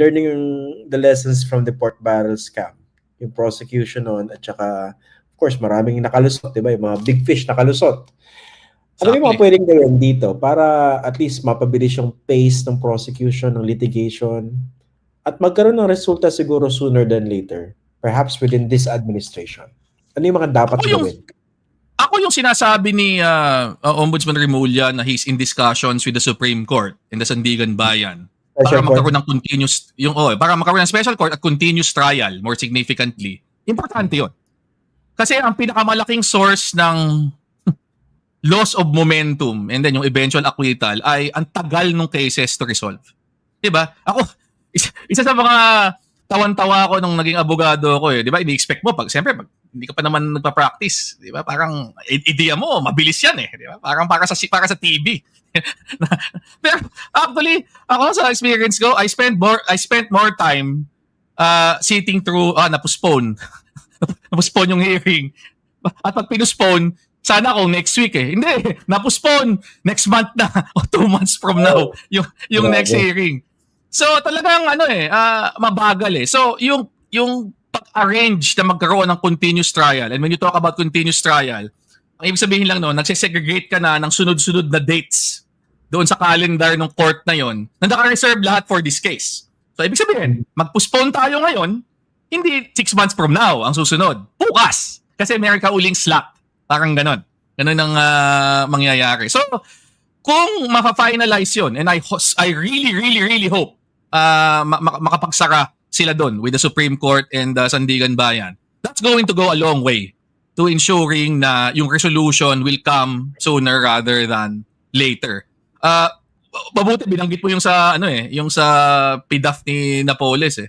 learning the lessons from the pork barrel scam. Yung prosecution on at saka of course maraming nakalusot, 'di ba? Yung mga big fish nakalusot. Ano yung mga pwedeng gawin dito para at least mapabilis yung pace ng prosecution, ng litigation, at magkaroon ng resulta siguro sooner than later, perhaps within this administration? Ano yung mga dapat Ako yung- gawin? Ako yung sinasabi ni uh, uh, Ombudsman Remulla na he's in discussions with the Supreme Court in the Sandigan Bayan para magkaroon ng continuous yung oh, para magkaroon ng special court at continuous trial more significantly. Importante 'yon. Kasi ang pinakamalaking source ng loss of momentum and then yung eventual acquittal ay ang tagal ng cases to resolve. 'Di ba? Ako isa, isa sa mga tawan-tawa ako nung naging abogado ako eh. 'Di ba? Ini-expect mo pag siyempre pag hindi ka pa naman nagpa-practice, 'di ba? Parang idea mo, mabilis 'yan eh, 'di ba? Parang para sa para sa TV. Pero actually, ako sa experience ko, I spent more I spent more time uh, sitting through ah na-postpone. na-postpone yung hearing. At pag pinuspone, sana kung next week eh. Hindi, na-postpone next month na o two months from now yung yung Grabe. next hearing. So talagang ano eh, ah, mabagal eh. So yung yung pag-arrange na magkaroon ng continuous trial and when you talk about continuous trial, ang ibig sabihin lang no, nagsisegregate ka na ng sunod-sunod na dates doon sa calendar ng court na yon na naka-reserve lahat for this case. So ibig sabihin, mag-postpone tayo ngayon, hindi six months from now ang susunod. Bukas! Kasi meron ka uling slot. Parang ganon. Ganon ang ah, mangyayari. So, kung mapa-finalize yun, and I, I really, really, really hope ma- makapagsara sila doon with the Supreme Court and the Sandigan Bayan, that's going to go a long way to ensuring na yung resolution will come sooner rather than later. Uh, mabuti binanggit mo yung sa ano eh, yung sa PDAF ni Napoles eh.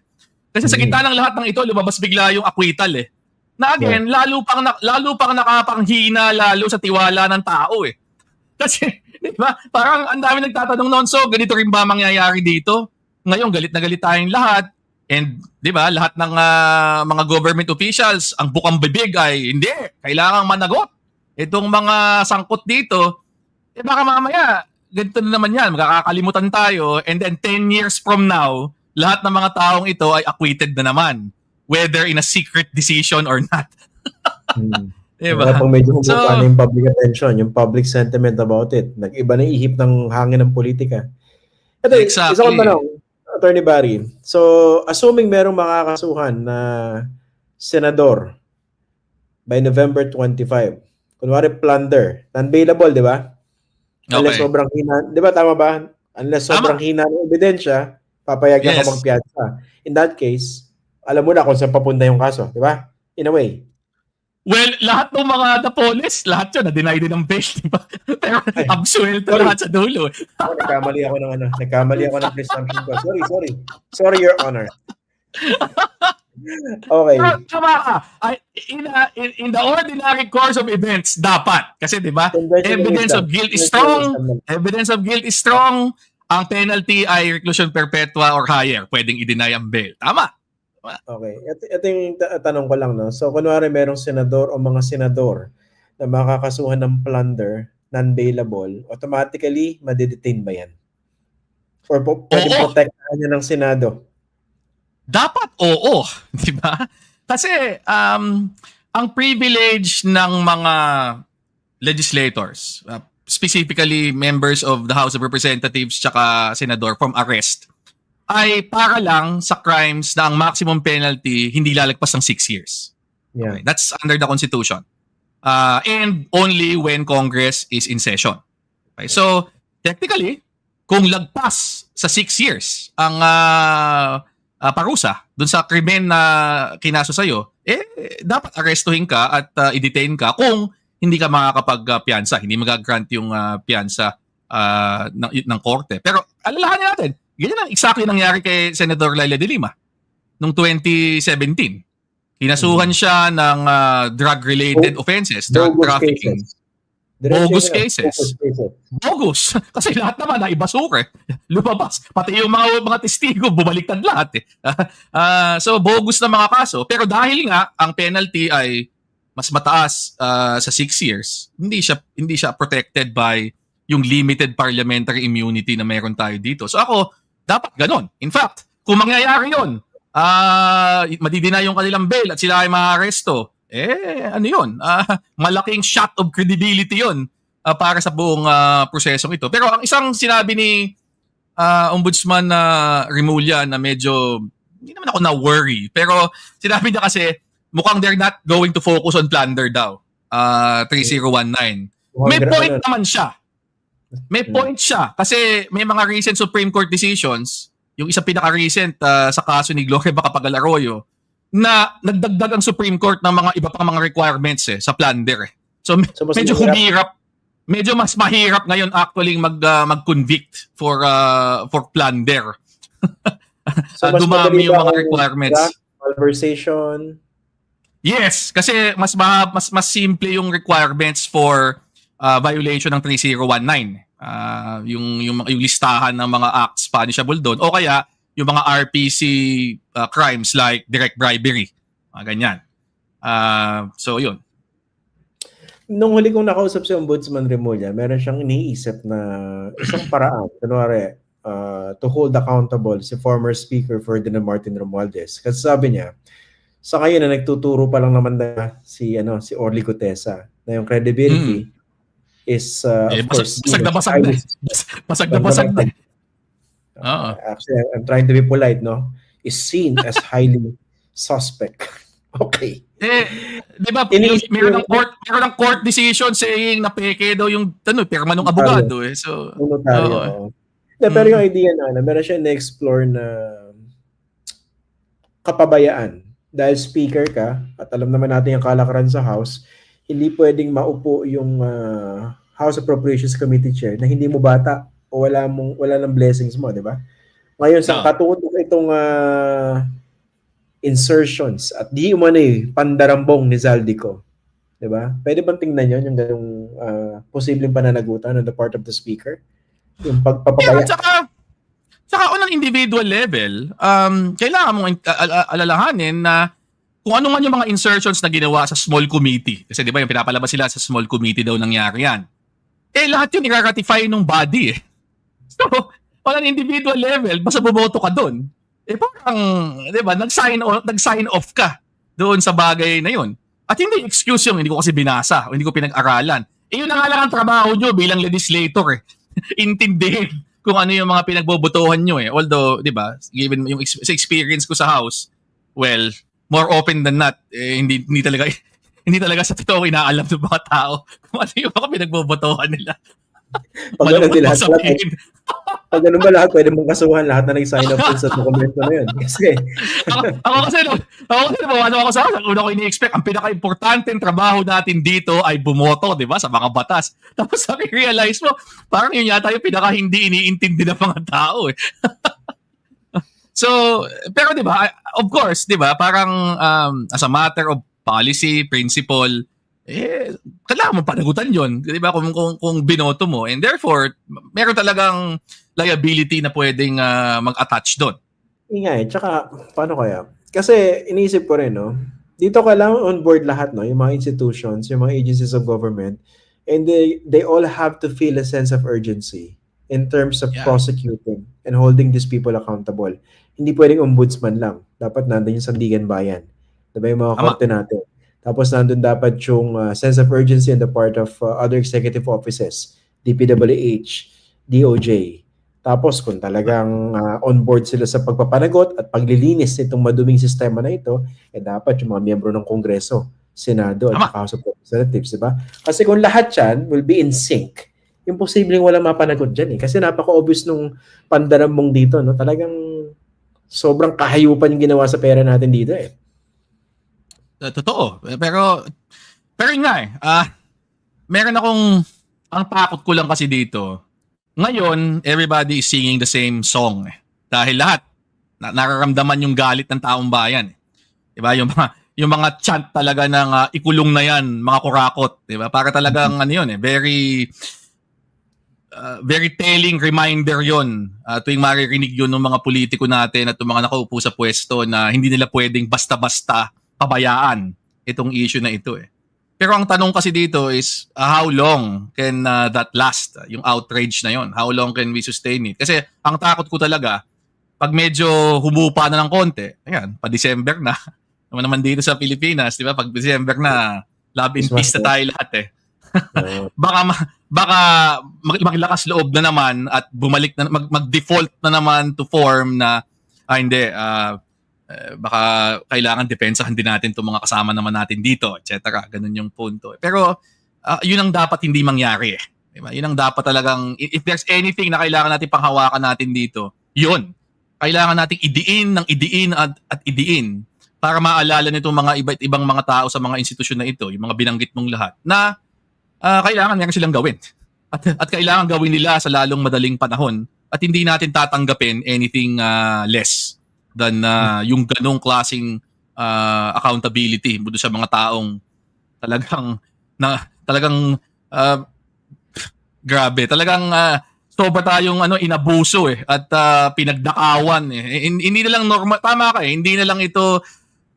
Kasi sa Mm. gitna ng lahat ng ito, lumabas bigla yung acquittal eh. Na again, lalo pang na, lalo pang nakapanghina lalo sa tiwala ng tao eh. Kasi, di ba? Parang ang dami nagtatanong noon, so ganito rin ba mangyayari dito? Ngayon, galit na galit tayong lahat. And, di ba, lahat ng ah, mga government officials, ang bukang bibig ay, hindi, kailangang managot. Itong mga sangkot dito, eh baka mamaya, ganito na naman yan, magkakalimutan tayo, and then 10 years from now, lahat ng mga taong ito ay acquitted na naman. Whether in a secret decision or not. Hmm. Di Kaya ba? pang medyo So- na yung public attention, yung public sentiment about it. Nag-iba na ihip ng hangin ng politika. Ito, Exactly. isa kong tanong, Attorney Barry. So, assuming merong makakasuhan na senador by November 25, kunwari plunder, non-bailable, di ba? Unless Okay. sobrang hina, di ba tama ba? Unless Tama. sobrang hina ng ebidensya, papayagan Yes. ka magpiyansa. In that case, alam mo na kung saan papunta yung kaso, di ba? In a way. Well, lahat ng mga Napoles, lahat yun, na-deny din ng bail, di ba? Pero absuelto lahat sa dulo. Ako, nagkamali ako ng ano, nagkamali ako ng presumption ko. Sorry, sorry. Sorry, Your Honor. Okay. Pero tama ka. In, a- in, in the ordinary course of events, dapat. Kasi di ba, evidence of guilt is strong. evidence of guilt is strong, ang penalty ay reclusion perpetua or higher. Pwedeng i-deny ang bail. Tama. Okay. Ito, ito yung ta- tanong ko lang. No? So, kunwari merong senador o mga senador na makakasuhan ng plunder, non-bailable, automatically, madidetain ba yan? Or po, pwede Oo. protektahan niya ng Senado? Dapat oo, di ba? Kasi um, ang privilege ng mga legislators, uh, specifically members of the House of Representatives tsaka senador from arrest, ay para lang sa crimes na ang maximum penalty hindi lalagpas ng 6 years. Yeah. Okay, That's under the Constitution. Uh, and only when Congress is in session. Okay, so, technically, kung lagpas sa six years ang ah, ah, parusa dun sa krimen na kinaso sa'yo, eh, dapat arrestuhin ka at ah, i-detain ka kung hindi ka makakapag-piyansa, hindi magagrant yung ah, piyansa ah, ng, ng korte. Pero alalahanin natin, ganyan ang exactly nangyari kay Senator Laila de Lima noong 2017. Kinasuhan siya ng ah, drug-related offenses, drug Bogus trafficking. cases. Bogus cases. Bogus. Kasi lahat naman na ibasura. eh. Lumabas. Pati yung mga, mga testigo, bumaliktad lahat eh. Ah, so, bogus na mga kaso. Pero dahil nga, ang penalty ay mas mataas ah, sa six years, hindi siya, hindi siya protected by yung limited parliamentary immunity na meron tayo dito. So ako, dapat ganon. In fact, kung mangyayari yun, ah madidina yung kanilang bail at sila ay maaresto, eh ano yun, ah, malaking shot of credibility yun ah, para sa buong ah, prosesong ito. Pero ang isang sinabi ni ah, Ombudsman na Remulla na medyo, hindi naman ako na-worry, pero sinabi niya kasi mukhang they're not going to focus on plunder daw. ah 3019. May point naman siya. May Hmm. point siya kasi may mga recent Supreme Court decisions, yung isang pinaka-recent ah, sa kaso ni Gloria Macapagal Arroyo, na nagdagdag ang Supreme Court ng mga iba pang mga requirements eh, sa plunder. Eh. So, me- So, medyo humirap. Medyo mas mahirap ngayon actually mag ah, mag-convict for ah, for plunder. So, madali dumami yung mga requirements. Conversation. Yes, kasi mas ma- mas mas simple yung requirements for uh, violation ng 3019. Ah, yung yung yung listahan ng mga acts punishable doon o kaya yung mga RPC uh, crimes like direct bribery. Mga ganyan. Ah, so yun. Nung huli kong nakausap si Ombudsman Remulla, meron siyang iniisip na isang paraan. Kunwari, uh, to hold accountable si former Speaker Ferdinand Martin Romualdez. Kasi sabi niya, sa ngayon na nagtuturo pa lang naman na si ano si Orly Gutesa na yung credibility is uh, Eh, of course basag, basag na basag na. Basag na basag na. Oo. Actually, I'm trying to be polite, no? Is seen as highly suspect. okay. Eh, 'di ba? Meron ng court, meron ng court decision saying na peke daw yung ano, pirma ng abogado eh. So, notaryo. Oo. oo. Hindi, pero Mm. yung idea na, na meron siya na-explore na kapabayaan. Dahil speaker ka, at alam naman natin yung kalakaran sa House, hindi pwedeng maupo yung ah, House Appropriations Committee Chair na hindi mo bata o wala mong wala ng blessings mo, di ba? Ngayon sa Oo. katutok itong ah, insertions at di umano eh, pandarambong ni Zaldico. Di ba? Pwede bang tingnan yun yung ganung ah, posibleng pananagutan on the part of the speaker? Yung pagpapabaya. tsaka, tsaka on an individual level, um, kailangan mong al- al- alalahanin na kung ano man yung mga insertions na ginawa sa small committee, kasi di ba yung pinapalabas sila sa small committee daw nangyari yan, eh lahat yun i-ratify ng body eh. So, on an individual level, basta bumoto ka doon, eh parang, di ba, nag-sign off, nag-sign off ka doon sa bagay na yun. At hindi excuse yung hindi ko kasi binasa o hindi ko pinag-aralan. Eh yun na nga lang ang trabaho nyo bilang legislator eh. Intindihin kung ano yung mga pinagbobotohan nyo eh. Although, di ba, given yung ex- experience ko sa house, well, more open than not, eh, hindi, hindi talaga hindi talaga sa totoo inaalam ng mga tao kung ano yung mga pinagbobotohan nila. Pag ganun din lahat, pa sabihin. pag ganun ba lahat, pwede mong kasuhan lahat na nag-sign up sa dokumento na yun. Kasi, ako, ako kasi, no, ako kasi, no, ano ako sa akin, una ko ini-expect, ang pinaka-importante trabaho natin dito ay bumoto, di ba, sa mga batas. Tapos sabi, realize mo, parang yun yata yung pinaka hindi iniintindi ng mga tao eh. So, pero di ba, of course, di ba, parang um, as a matter of policy, principle, eh, kailangan mo panagutan yun. Di ba, kung, kung, kung binoto mo. And therefore, meron talagang liability na pwedeng ah, mag-attach doon. ingay. Tsaka, paano kaya? Kasi, iniisip ko rin, no? Dito kailangan on board lahat, no? Yung mga institutions, yung mga agencies of government, and they, they all have to feel a sense of urgency in terms of Yeah. prosecuting and holding these people accountable. Hindi pwedeng ombudsman lang. Dapat nandun yung sandigan bayan. Diba yung mga korte natin. Tapos nandun dapat yung uh, sense of urgency on the part of uh, other executive offices, DPWH, DOJ. Tapos kung talagang uh, on board sila sa pagpapanagot at paglilinis nitong maduming sistema na ito, eh dapat yung mga miyembro ng Kongreso, Senado at House of Representatives, di ba? Kasi kung lahat yan will be in sync, imposibleng wala mapanagot dyan eh. Kasi napaka-obvious nung pandarambong dito, no? Talagang sobrang kahayupan yung ginawa sa pera natin dito eh. Uh, totoo. Eh, Pero, pero nga eh. Ah, meron akong, ang takot ko lang kasi dito, ngayon, everybody is singing the same song. Eh. Dahil lahat, na, nararamdaman yung galit ng taong bayan. Eh. Diba? Yung mga, yung mga chant talaga ng ah, ikulong na yan, mga kurakot. Diba? Para talagang ano yun eh, very, uh, very telling reminder yon uh, tuwing maririnig yun ng mga politiko natin at ng mga nakaupo sa pwesto na hindi nila pwedeng basta-basta pabayaan itong issue na ito eh. Pero ang tanong kasi dito is uh, how long can uh, that last? Yung outrage na yon. How long can we sustain it? Kasi ang takot ko talaga pag medyo humupa na ng konti, ayan, pa December na. Naman naman dito sa Pilipinas, di ba? Pag December na, love Christmas peace na tayo lahat eh. Baka ma- baka mag- maglakas loob na naman at bumalik na mag, mag-default na naman to form na ah hindi eh, baka kailangan depensahan din natin 'tong mga kasama naman natin dito, etc. Ganun yung punto. Pero ah, yun ang dapat hindi mangyari eh. Di ba? Yun ang dapat talagang if there's anything na kailangan natin panghawakan natin dito, yun. Kailangan nating idiin ng idiin at, at idiin para maalala nitong mga iba't ibang mga tao sa mga institusyon na ito, yung mga binanggit mong lahat, na ah, kailangan meron silang gawin. At, at kailangan gawin nila sa lalong madaling panahon. At hindi natin tatanggapin anything ah, less than ah, yung ganong klasing ah, accountability mula sa mga taong talagang na talagang ah, grabe. Talagang ah, sobra tayong ano inabuso eh at ah, pinagdakawan eh. Hin- hindi na lang normal tama ka eh. Hindi na lang ito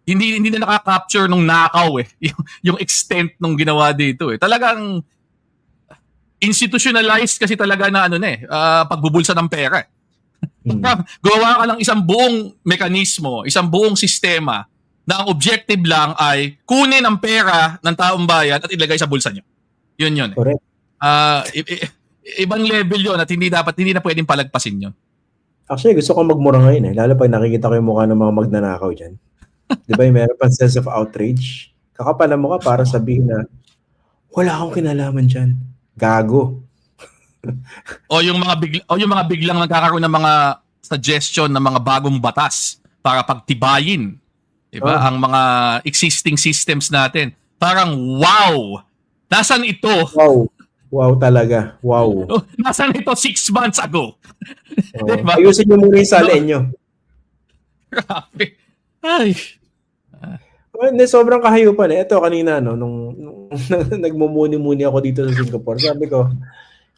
hindi hindi na nakaka-capture nung nakaw eh yung, yung extent nung ginawa dito eh talagang institutionalized kasi talaga na ano na eh ah, pagbubulsa ng pera eh. Hmm. gawa ka ng isang buong mekanismo isang buong sistema na ang objective lang ay kunin ang pera ng taong bayan at ilagay sa bulsa nyo yun yun eh. Correct. Ah, i- i- ibang level yun at hindi dapat hindi na pwedeng palagpasin yun Actually, gusto ko magmura ngayon eh. Lalo pag nakikita ko yung mukha ng mga magnanakaw dyan. Di ba yung meron pang sense of outrage? Kakapal na mukha para sabihin na, wala akong kinalaman dyan. Gago. o yung mga bigla, o yung mga biglang nagkakaroon ng mga suggestion ng mga bagong batas para pagtibayin 'di ba Oh. ang mga existing systems natin parang wow nasan ito Wow. Wow talaga. Wow. Oh, nasan ito six months ago Oo. Diba? Ayusin nyo muna yung salin nyo. grabe ay Oh, Hindi, sobrang kahayupan eh. Ito kanina, no, nung, nung nagmumuni-muni ako dito sa Singapore, sabi ko,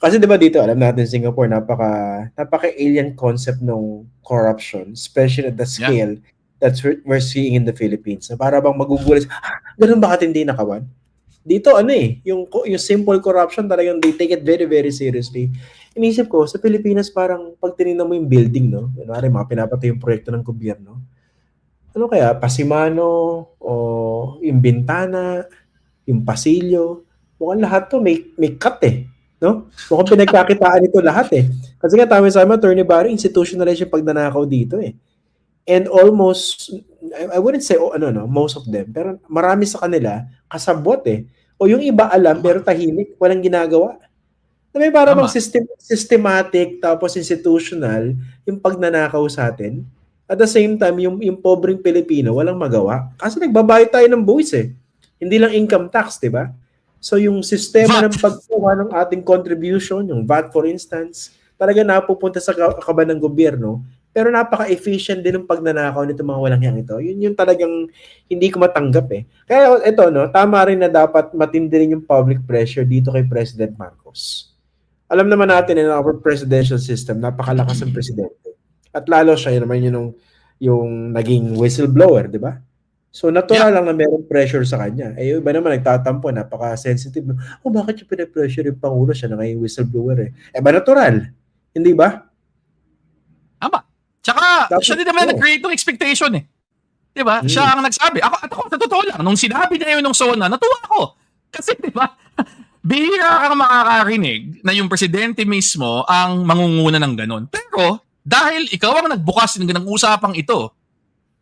kasi di ba dito, alam natin Singapore, napaka, napaka-alien concept ng corruption, especially at the scale that's we're, we're seeing in the Philippines. Na para bang magugulat, ah, ganun ba hindi nakawan? Dito, ano eh, yung, yung simple corruption, talagang they take it very, very seriously. Inisip ko, sa Pilipinas, parang pag tinignan mo yung building, no, kunwari, mga pinapatay yung proyekto ng gobyerno, ano kaya, pasimano, o yung bintana, yung pasilyo, mukhang lahat to may, may cut eh. No? Mukhang pinagkakitaan ito lahat eh. Kasi nga tama sa Attorney Barry, institutionalized yung pagnanakaw dito eh. And almost, I, I wouldn't say, oh, ano, no, most of them, pero marami sa kanila, kasabot eh. O yung iba alam, pero tahimik, walang ginagawa. Na may para bang system, systematic, tapos institutional, yung pagnanakaw sa atin. At the same time, yung, yung pobreng Pilipino, walang magawa. Kasi nagbabayad tayo ng buwis eh. Hindi lang income tax, di ba? So yung sistema VAT. ng pagkuha ng ating contribution, yung VAT for instance, talaga napupunta sa ka- kaban ng gobyerno, pero napaka-efficient din ng pagnanakaw nito mga walang yang ito. Yun yung talagang hindi ko matanggap eh. Kaya ito, no, tama rin na dapat matindi rin yung public pressure dito kay President Marcos. Alam naman natin in our presidential system, napakalakas ang presidente. At lalo siya, yun naman yun yung, yung naging whistleblower, di ba? So natural lang na merong pressure sa kanya. Eh iba naman nagtatampo, napaka-sensitive. Oh, bakit yung pinapressure yung Pangulo siya na ngayon whistleblower eh? Eh ba natural? Hindi ba? Tama. Tsaka, Dapat- siya din naman oo. nag-create ng expectation eh. Di ba? Hmm. Siya ang nagsabi. Ako, at ako, sa totoo lang, nung sinabi niya yun nung SONA, natuwa ako. Kasi, di ba, bihira kang makakarinig na yung presidente mismo ang mangunguna ng ganun. Pero, dahil ikaw ang nagbukas ng, ng usapang ito,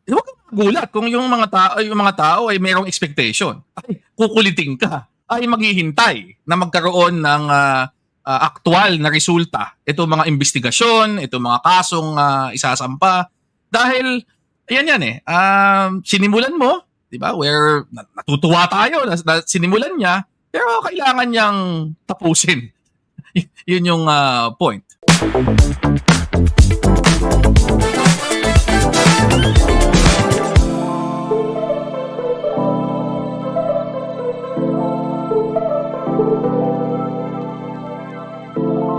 eh, huwag kang magulat kung yung mga tao, yung mga tao ay mayroong expectation. Ay, kukuliting ka. Ay maghihintay na magkaroon ng ah, ah, aktual na resulta. Ito mga investigasyon, ito mga kasong ah, isasampa. Dahil, ayan yan eh, um, sinimulan mo, di ba, where nat- natutuwa tayo na, na sinimulan niya, pero kailangan niyang tapusin. Yun yung ah, point.